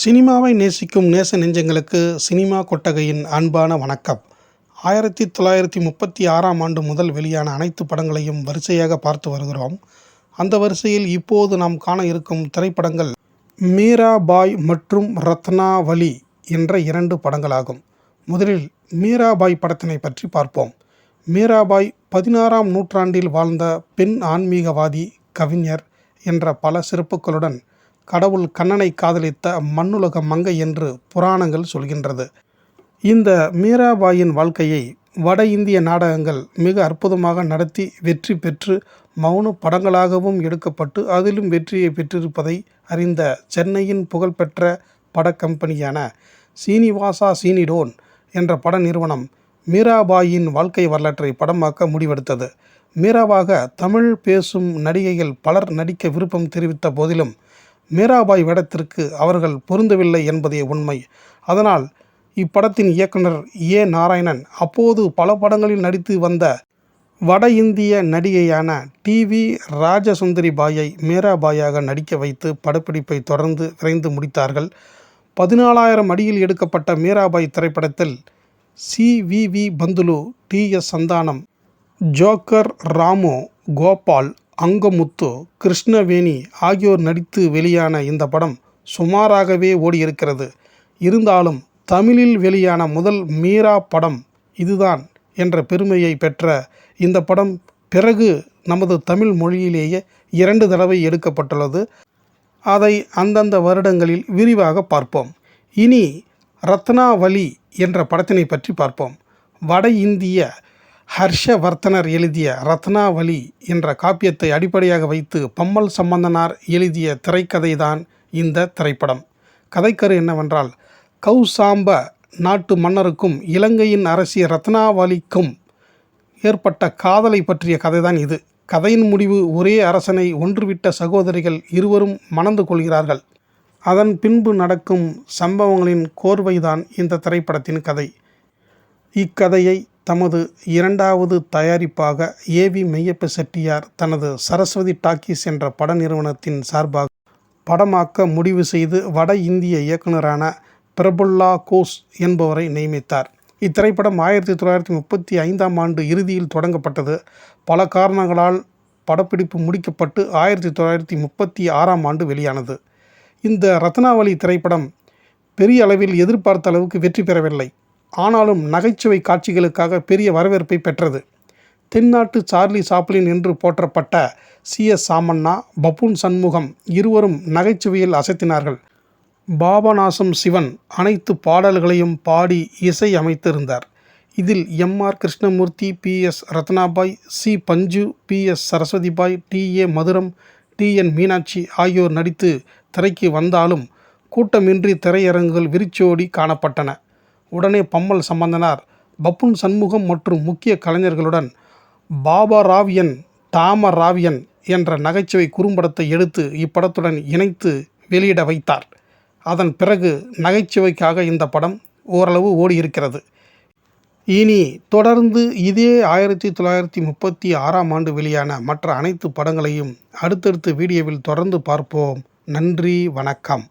சினிமாவை நேசிக்கும் நேச நெஞ்சங்களுக்கு சினிமா கொட்டகையின் அன்பான வணக்கம். ஆயிரத்தி தொள்ளாயிரத்தி முப்பத்தி ஆறாம் ஆண்டு முதல் வெளியான அனைத்து படங்களையும் வரிசையாக பார்த்து வருகிறோம். அந்த வரிசையில் இப்போது நாம் காண இருக்கும் திரைப்படங்கள் மீரா பாய் மற்றும் ரத்னாவலி என்ற இரண்டு படங்களாகும். முதலில் மீராபாய் படத்தினை பற்றி பார்ப்போம். மீராபாய் பதினாறாம் நூற்றாண்டில் வாழ்ந்த பெண் ஆன்மீகவாதி கவிஞர் என்ற பல சிறப்புகளுடன் கடவுள் கண்ணனை காதலித்த மண்ணுலக மங்கை என்று புராணங்கள் சொல்கின்றது. இந்த மீராபாயின் வாழ்க்கையை வட இந்திய நாடகங்கள் மிக அற்புதமாக நடத்தி வெற்றி பெற்று மௌன படங்களாகவும் எடுக்கப்பட்டு அதிலும் வெற்றியை பெற்றிருப்பதை அறிந்த சென்னையின் புகழ்பெற்ற படக்கம்பெனியான சீனிவாசா சீனிடோன் என்ற பட நிறுவனம் மீராபாயின் வாழ்க்கை வரலாற்றை படமாக்க முடிவெடுத்தது. மீராவாக தமிழ் பேசும் நடிகைகள் பலர் நடிக்க விருப்பம் தெரிவித்த போதிலும் மீராபாய் வேடத்திற்கு அவர்கள் பொருந்தவில்லை என்பதே உண்மை. அதனால் இப்படத்தின் இயக்குனர் ஏ. நாராயணன் அப்போது பல படங்களில் நடித்து வந்த வட இந்திய நடிகையான டிவி ராஜசுந்தரி பாயை மீராபாயாக நடிக்க வைத்து படப்பிடிப்பை தொடர்ந்து விரைந்து முடித்தார்கள். பதினாலாயிரம் அடியில் எடுக்கப்பட்ட மீராபாய் திரைப்படத்தில் C. V. V. Panthulu T. S. Santhanam joker Ramu Gopal Angamuthu Krishnaveni ஆகியோர் நடித்து வெளியான இந்த படம் சுமாராகவே ஓடியிருக்கிறது. இருந்தாலும் தமிழில் வெளியான முதல் மீரா படம் இதுதான் என்ற பெருமையை பெற்ற இந்த படம் பிறகு நமது தமிழ் மொழியிலேயே இரண்டு தடவை எடுக்கப்பட்டுள்ளது. அதை அந்தந்த வருடங்களில் விரிவாக பார்ப்போம். இனி ரத்னாவலி என்ற படத்தினை பற்றி பார்ப்போம். வட இந்திய ஹர்ஷவர்த்தனர் எழுதிய ரத்னாவலி என்ற காப்பியத்தை அடிப்படையாக வைத்து பம்மல் சம்பந்தனார் எழுதிய திரைக்கதைதான் இந்த திரைப்படம். கதைக்கரு என்னவென்றால் கௌசாம்ப நாட்டு மன்னருக்கும் இலங்கையின் அரசி ரத்னாவலிக்கும் ஏற்பட்ட காதலை பற்றிய கதைதான் இது. கதையின் முடிவு ஒரே அரசனை ஒன்றுவிட்ட சகோதரிகள் இருவரும் மணந்து கொள்கிறார்கள். அதன் பின்பு நடக்கும் சம்பவங்களின் கோர்வைதான் இந்த திரைப்படத்தின் கதை. இக்கதையை தமது இரண்டாவது தயாரிப்பாக ஏவி மெய்யப்ப செட்டியார் தனது சரஸ்வதி டாக்கீஸ் என்ற பட நிறுவனத்தின் சார்பாக படமாக்க முடிவு செய்து வட இந்திய இயக்குனரான பிரபுல்லா கோஸ் என்பவரை நியமித்தார். இத்திரைப்படம் ஆயிரத்தி தொள்ளாயிரத்தி முப்பத்தி ஐந்தாம் ஆண்டு இறுதியில் தொடங்கப்பட்டது. பல காரணங்களால் படப்பிடிப்பு முடிக்கப்பட்டு ஆயிரத்தி தொள்ளாயிரத்தி முப்பத்தி ஆறாம் ஆண்டு வெளியானது. இந்த ரத்னாவளி திரைப்படம் பெரிய அளவில் எதிர்பார்த்த அளவுக்கு வெற்றி பெறவில்லை. ஆனாலும் நகைச்சுவை காட்சிகளுக்காக பெரிய வரவேற்பை பெற்றது. தென்னாட்டு சார்லி சாப்ளின் என்று போற்றப்பட்ட C. S. Samanna buffoon Shanmugam இருவரும் நகைச்சுவையில் அசைத்தினார்கள். பாபநாசம் சிவன் அனைத்து பாடல்களையும் பாடி இசை அமைத்திருந்தார். இதில் M. R. Krishnamurthy P. S. Ratnabai C. Panju P. S. Saraswathibai T. A. Madhuram T. N. Meenakshi ஆகியோர் நடித்து திரைக்கு வந்தாலும் கூட்டமின்றி திரையரங்குகள் விரிச்சோடி காணப்பட்டன. உடனே பம்மல் சம்பந்தனார் பப்புன் சண்முகம் மற்றும் முக்கிய கலைஞர்களுடன் பாபா ராவியன் தாம ராவியன் என்ற நகைச்சுவை குறும்படத்தை எடுத்து இப்படத்துடன் இணைத்து வெளியிட வைத்தார். அதன் பிறகு நகைச்சுவைக்காக இந்த படம் ஓரளவு ஓடியிருக்கிறது. இனி தொடர்ந்து இதே ஆயிரத்தி தொள்ளாயிரத்தி முப்பத்தி ஆறாம் ஆண்டு வெளியான மற்ற அனைத்து படங்களையும் அடுத்தடுத்த வீடியோவில் தொடர்ந்து பார்ப்போம். நன்றி வணக்கம்.